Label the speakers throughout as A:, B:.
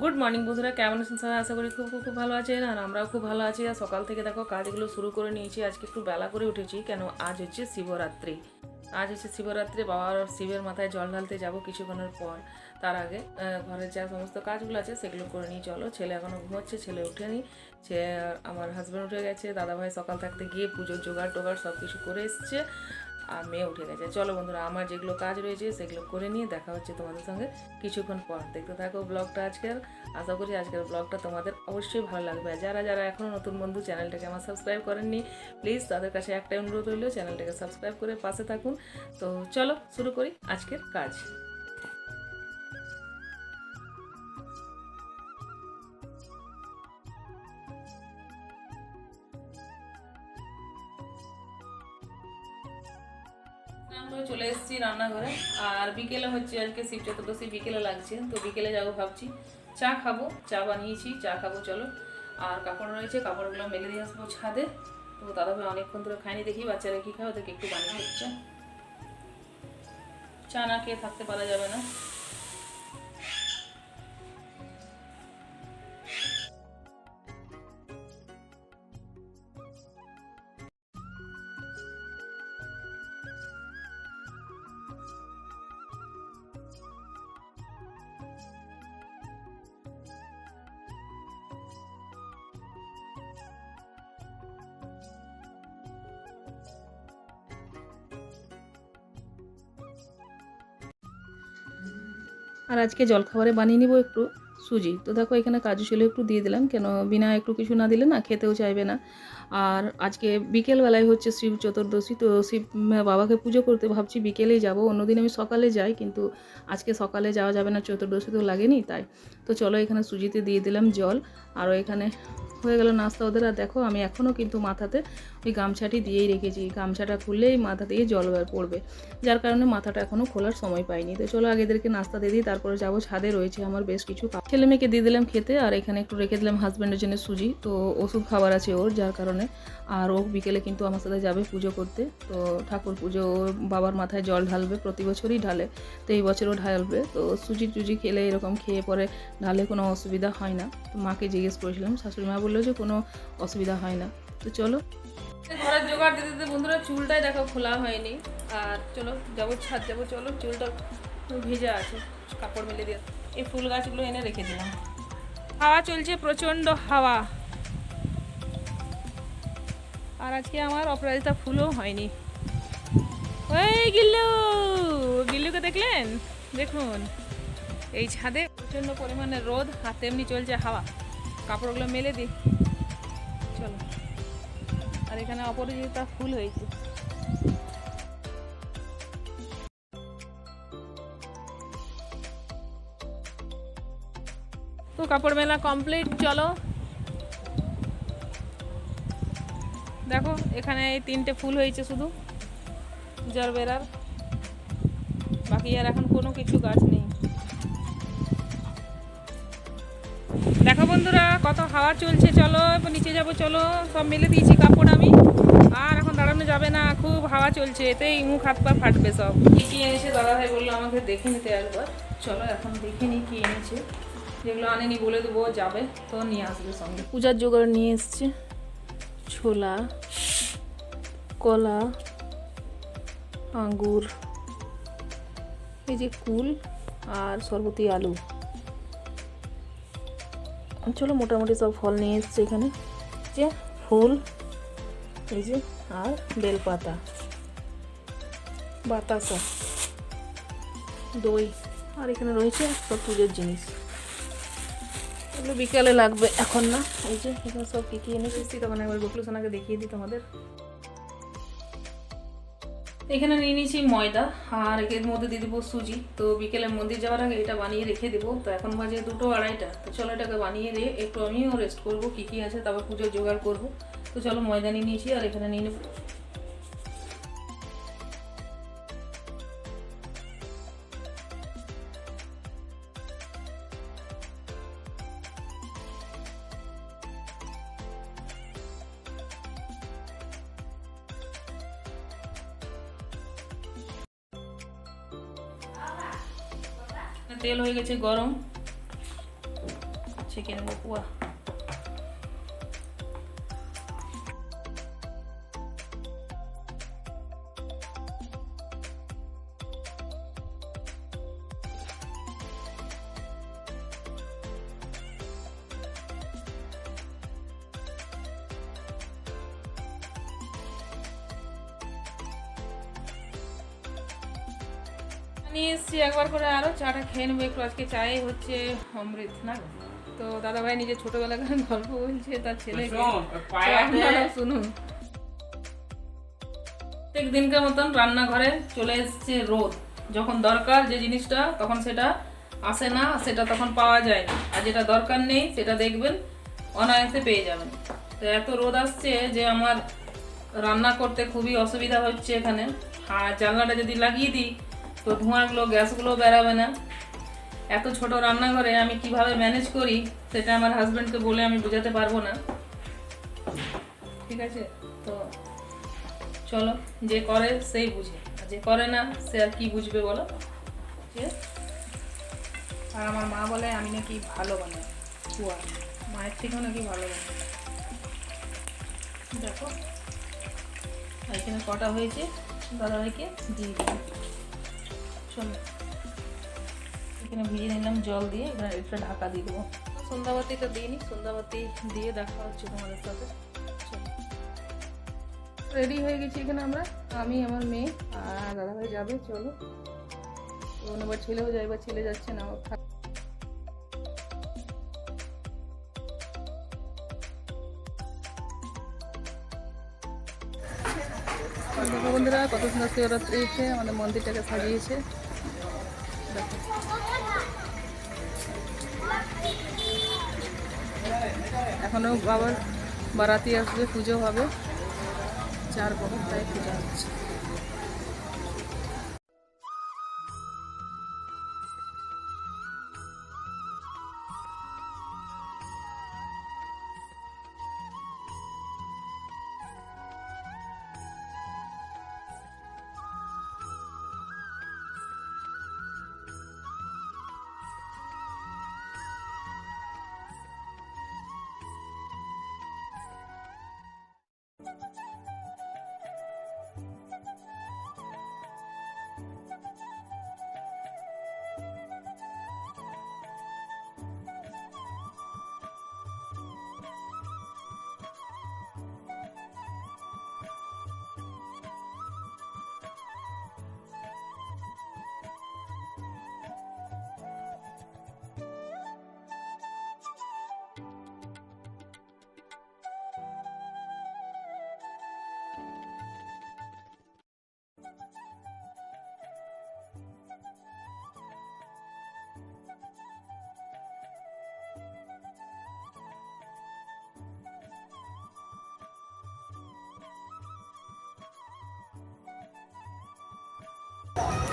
A: Good morning বন্ধুরা। কেমন আছেন সবাই? আশা করি খুব খুব ভালো আছেন, আর আমরাও খুব ভালো আছি। আর সকাল থেকে দেখো, কাজগুলো শুরু করে নিয়েছি। আজকে একটু বেলা করে উঠেছি, কেন আজ হচ্ছে শিবরাত্রি। আজ হচ্ছে শিবরাত্রি বাবার শিবের মাথায় জল ঢালতে যাব কিছুক্ষণের পর। তার আগে ঘরের যা সমস্ত কাজগুলো আছে, সেগুলো করে নিয়ে চলো, ছেলে এখনও ঘুমোচ্ছে, ছেলে উঠেনি সে, আমার হাজব্যান্ড উঠে গেছে। দাদাভাই সকাল থাকতে গিয়ে পুজোর জোগাড় টোগাড় সব কিছু করে এসছে। আর মেয়ে উঠে গেছে। চলো বন্ধুরা, আমার যেগুলো কাজ রয়েছে সেগুলো করে নিয়ে দেখা হচ্ছে তোমাদের সঙ্গে কিছুক্ষণ পর। দেখতে থাকো ব্লগটা আজকের। আশা করি আজকের ব্লগটা তোমাদের অবশ্যই ভালো লাগবে। যারা যারা এখনও নতুন বন্ধু, চ্যানেলটাকে আমার সাবস্ক্রাইব করেননি, প্লিজ তাদের কাছে একটাই অনুরোধ রইল, চ্যানেলটাকে সাবস্ক্রাইব করে পাশে থাকুন। তো চলো, শুরু করি আজকের কাজ। চলে এসেছি রান্নাঘরে। আর বিকেলে হচ্ছে আজকে শিব চতুর্দশী, বিকেলে লাগছে। তো বিকেলে যাব ভাবছি। চা খাব, চা বানিয়েছি, চা খাব, চলো। আর কাপড় রয়েছে, কাপড়গুলো মেলে দিয়ে আসব ছাদে। তো দাদা ভাই অনেকক্ষণ ধরে খাইনি দেখি বাচ্চারা কী খায়, ওদেরকে একটু বানিয়ে হচ্ছে চা না খেয়ে থাকতে পারা যাবে না। আর আজকে জলখাবারে বানিয়ে নিব একটু সুজি। তো দেখো, এখানে কাজু ছিল একটু দিয়ে দিলাম, কেন বিনা একটু কিছু না দিলে না খেতেও চাইবে না। আর আজকে বিকেলবেলায় হচ্ছে শিব চতুর্দশী, তো শিব বাবাকে পুজো করতে ভাবছি, বিকেলেই যাব। অন্যদিন আমি সকালে যাই, কিন্তু আজকে সকালে যাওয়া যাবে না, চতুর্দশী তো লাগেনি তাই। তো চলো এখানে সুজিতে দিয়ে দিলাম জল। আর এখানে হয়ে গেল নাস্তা ওদের। আর দেখো, আমি এখনও কিন্তু মাথাতে ওই গামছাটি দিয়েই রেখেছি। গামছাটা খুললেই মাথা দিয়ে জল পড়বে। যার কারণে মাথাটা এখনও খোলার সময় পাইনি। তো চলো, আগে এদেরকে নাস্তা দিয়ে দিই, তারপরে যাব ছাদে। রয়েছে আমার বেশ কিছু। ছেলে মেয়েকে দিয়ে দিলাম খেতে, আর এখানে একটু রেখে দিলাম হাজব্যান্ডের জন্য সুজি। তো ওষুধ খাবার আছে ওর, যার কারণে। আর ও বিকেলে কিন্তু আমার সাথে যাবে পুজো করতে। তো ঠাকুর পুজো ওর বাবার মাথায় জল ঢালবে, প্রতি বছরই ঢালে। তো এই বছরও ঢালবে। তো সুজি টুজি খেলে এরকম খেয়ে পরে ঢালে কোনো অসুবিধা হয় না। তো মাকে জিজ্ঞেস করেছিলাম, শাশুড়ি মা বলল যে কোনো অসুবিধা হয় না। তো চলো। ঘরের জোগাড় দিতে দিতে বন্ধুরা চুলটাই দেখো খোলা হয়নি। আর চলো, যাব ছাদ যাব, চলো, চুলটা ভেজা আছে। কাপড় মেলে দিয়ে। এই ফুল গাছগুলো এনে রেখে দিলাম। হাওয়া চলছে, প্রচণ্ড হাওয়া। আর আজকে আমার অপরাজিতা ফুলও হয়নি। ওই গিল্লু, গিল্লুকে দেখলেন? দেখুন, এই ছাদে প্রচণ্ড পরিমাণে রোদ, আর তেমনি চলছে হাওয়া। কাপড়গুলো মেলে দিই। চলো। আর এখানে অপরাজিতা ফুল হয়েছে। তো কাপড় মেলা কমপ্লিট, চলো। দেখো, এখানে এই তিনটে ফুল হয়েছে শুধু। জরবেরার বাকি আর এখন কোনো কিছু গাছ নেই। বন্ধুরা, কত হাওয়া চলছে, চলো নিচে যাব, চলো, সব মেলে দিয়েছি কাপড় আমি। আর এখন দাঁড়ানো যাবে না, খুব হাওয়া চলছে, এতেই মুখ, হাত, পা ফাটবে সব। কি এনেছে দাদা ভাই বলল আমাকে দেখে নিতে একবার। চলো, এখন দেখে নিই কি এনেছে। যেগুলো আনেনি বলে দেবো, যাবে তো নিয়ে আসবে সঙ্গে। পূজার জোগাড় নিয়ে এসছে। ছোলা, কলা, আঙ্গুর, এই যে কুল আর সরবতি আলু। চলো মোটামুটি সব ফল নিয়ে এসছে এখানে। যে ফুল, এই যে, আর বেলপাতা, বাতাসা, দই, আর এখানে রয়েছে সব পুজোর জিনিস। এগুলো বিকালে লাগবে, এখন না। এই যে এখানে সব কী কী এনেছি তখন একবার গোকুল সোনাকে দেখিয়ে দিই তোমাদের। এখানে নিয়ে নিয়েছি ময়দা, আর এর মধ্যে দিয়ে দেবো সুজি। তো বিকেলে মন্দির যাওয়ার আগে এটা বানিয়ে রেখে দেবো। তো এখন বাজে দুটো আড়াইটা। তো চলো এটাকে বানিয়ে দিয়ে একটু আমিও রেস্ট করব, কী কী আছে, তারপর পুজোর জোগাড় করব। তো চলো ময়দা নিয়ে নিয়েছি, আর এখানে নিয়ে নেব তেল হয়ে গেছে গরম। আচ্ছা, চিকেন পোয়া। নিয়ে এসছি একবার করে আরও চাটা খেয়ে নেব একটু আজকে চায়ে হচ্ছে অমৃত না? তো দাদাভাই নিজে ছোটবেলাকার গল্প বলছে তার আপনারাও শুনুন। প্রত্যেক দিনকার মতন রান্নাঘরে চলে এসছে রোদ। যখন দরকার যে জিনিসটা তখন সেটা আসে না সেটা তখন পাওয়া যায়। না আর যেটা দরকার নেই সেটা দেখবেন অনায়াসে পেয়ে যাবেন। তো এত রোদ আসছে যে আমার রান্না করতে খুবই অসুবিধা হচ্ছে এখানে। আর জানলাটা যদি লাগিয়ে দিই তো ধোঁয়াগুলো গ্যাসগুলো বেরাবে না। এত ছোট রান্নাঘরে আমি কীভাবে ম্যানেজ করি, সেটা আমার হাজব্যান্ডকে বলে আমি বোঝাতে পারব না। ঠিক আছে? তো চলো, যে করে সেই বুঝে। আর যে করে না, সে আর কি বুঝবে বলো? আর আমার মা বলে, আমি নাকি ভালো বানাই। কুয়া। মায়ের থেকেও নাকি ভালো বানাই। দেখো। এখানে কটা হয়েছে? দাদাভাইকে দিয়ে দিলাম। চলো। এখানে ভিজিয়ে নিলাম জল দিয়ে এবার একটা ঢাকা দিয়ে দেবো। সন্ধ্যাবাতিটা দিয়ে নিই সন্ধ্যাবাতি দিয়ে দেখা হচ্ছে তোমাদের সাথে। রেডি হয়ে গেছি এখানে আমরা। আমি আমার মেয়ে আর দাদাভাই যাবে চলো। তো এবার ছেলেও যায় এবার ছেলে যাচ্ছে না আমার বন্ধুরা কত সুন্দর শিবরাত্রি এসে আমাদের মন্দিরটাকে সাজিয়েছে। এখনও বাবার বারাতি আসবে পুজো হবে। চার বহু তাই পূজা হচ্ছে।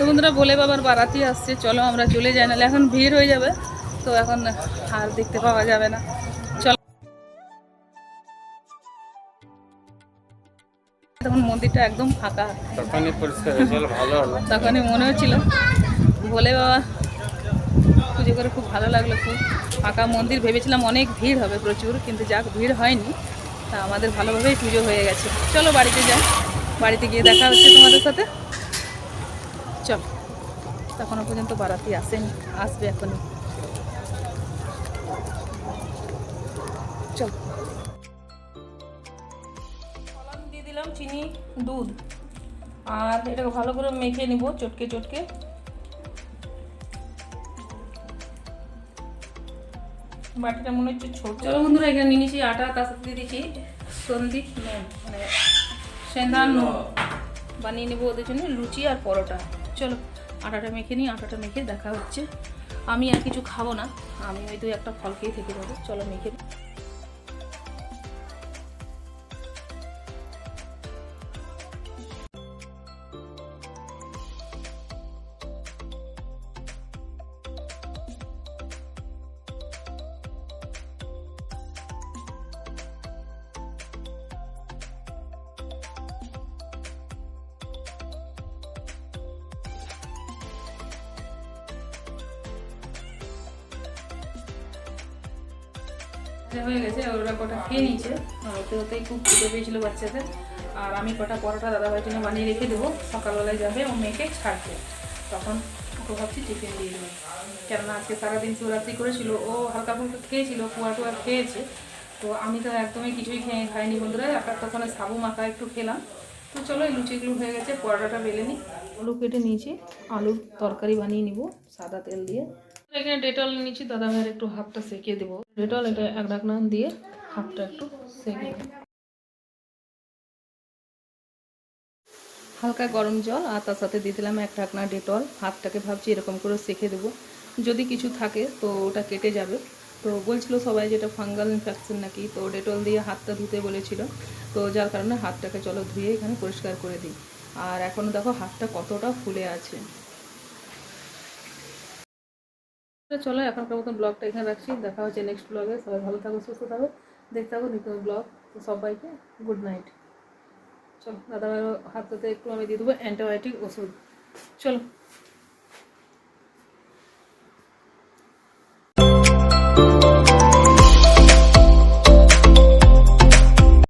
A: তো বন্ধুরা বলে বাবার বারাতি আসছে চলো আমরা চলে যাই নাহলে এখন ভিড় হয়ে যাবে। তো এখন আর দেখতে পাওয়া যাবে না। চলো। তখন মন্দিরটা একদম ফাঁকা।
B: তখনই
A: মনে হচ্ছিল বলে বাবা পুজো করে খুব ভালো লাগল খুব ফাঁকা মন্দির। ভেবেছিলাম অনেক ভিড় হবে প্রচুর কিন্তু যাক ভিড় হয়নি। তা আমাদের ভালোভাবেই পুজো হয়ে গেছে। চলো বাড়িতে যাই। বাড়িতে গিয়ে দেখা হচ্ছে তোমাদের সাথে। চল। তখনও পর্যন্ত বারাতি আসেনি আসবে এখনই। চল। দিয়ে দিলাম চিনি দুধ। আর এটাকে ভালো করে মেখে নিব চটকে চটকে। বাটিটা মনে হচ্ছে ছোট। চলো বন্ধুরা এখানে নিয়ে নিয়েছি আটা তার সাথে দিয়ে দিয়েছি সন্দীপ নুন মানে সেন্ধার নুন। বানিয়ে নেব ওদের জন্য লুচি আর পরোটা। চলো, আটাটা মেখে নিই, আটাটা মেখে দেখা হচ্ছে। আমি আর কিছু খাব না, আমি ওই হয়তো একটা ফল খেয়ে থেকে যাব। চলো মেখে হয়ে গেছে, ওরা কটা খেয়ে নিয়েছে। ওতে ওতেই খুব খেতে পেয়েছিল বাচ্চাদের। আর আমি কটা পরোটা দাদাভাইয়ের জন্য বানিয়ে রেখে দেবো। সকালবেলায় যাবে ও মেয়েকে ছাড়তে। তখন ওকে ভাবছি টিফিন দিয়ে দেবো। কেননা আজকে সারাদিন শিবরাত্রি করেছিল, ও হালকা ফুলকা খেয়েছিল কুয়া টুয়া খেয়েছে। তো আমি তো একদমই কিছুই খেয়ে খাইনি বন্ধুরা, একটা তখন সাবু মাখা একটু খেলাম। তো চলো, এই লুচিগুলো হয়ে গেছে, পরোটাটা বেলে নিই। আলু কেটে নিয়েছি, আলুর তরকারি বানিয়ে নিব, সাদা তেল দিয়ে। এখানে ডেটল নিয়েছি দাদা ভাইয়ের একটু হাফটা সেঁকে দেবো। ডেটল এটা এক ঢাকনা দিয়ে হাফটা একটু সেঁকে হালকা গরম জল আর তার সাথে দিয়ে দিলাম এক ঢাকনা ডেটল হাতটাকে ভাবছি এরকম করে সেঁকে দেবো। যদি কিছু থাকে তো ওটা কেটে যাবে। তো বলছিল সবাই যেটা ফাঙ্গাল ইনফেকশন নাকি, তো ডেটল দিয়ে হাতটা ধুতে বলেছিল। তো যার কারণে হাতটাকে চলো ধুয়ে এখানে পরিষ্কার করে দিই। আর এখনও দেখো হাতটা কতটা ফুলে আছে তো চলো, এখনকার মতন ব্লগটা এখানে রাখছি। দেখা হচ্ছে নেক্সট ব্লগে সবাই ভালো থাকো, সুস্থ থাকো। দেখতে থাকো নিত্য ব্লগ তো সবাইকে গুড নাইট চলো দাদা হাতটাতে একটু আমি দিয়ে দেবো অ্যান্টিবায়োটিক ওষুধ। চলো।